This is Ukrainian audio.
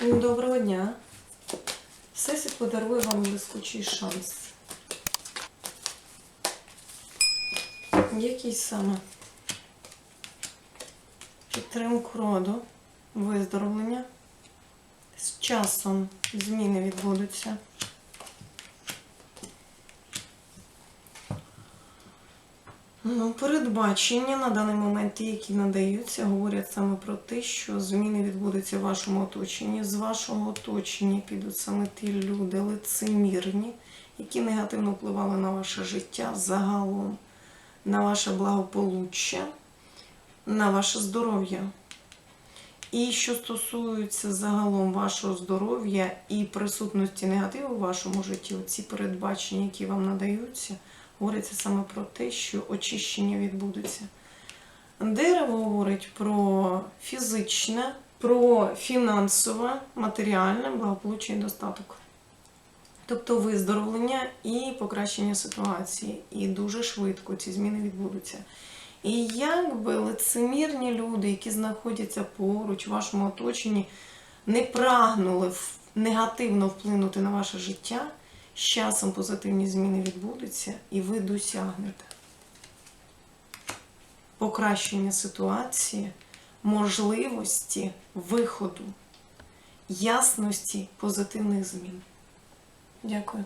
Доброго дня. Всесвіт подарує вам блискучий шанс. Який саме? Підтримку роду, виздоровлення. З часом зміни відбудуться. Ну, передбачення на даний момент, ті, які надаються, говорять саме про те, що зміни відбудуться в вашому оточенні. З вашого оточення підуть саме ті люди лицемірні, які негативно впливали на ваше життя загалом, на ваше благополуччя, на ваше здоров'я. І що стосується загалом вашого здоров'я і присутності негативу в вашому житті, ці передбачення, які вам надаються, говориться саме про те, що очищення відбудеться. Дерево говорить про фізичне, про фінансове, матеріальне благополуччя і достаток. Тобто виздоровлення і покращення ситуації. І дуже швидко ці зміни відбудуться. І якби лицемірні люди, які знаходяться поруч в вашому оточенні, не прагнули негативно вплинути на ваше життя, з часом позитивні зміни відбудуться, і ви досягнете покращення ситуації, можливості виходу, ясності позитивних змін. Дякую.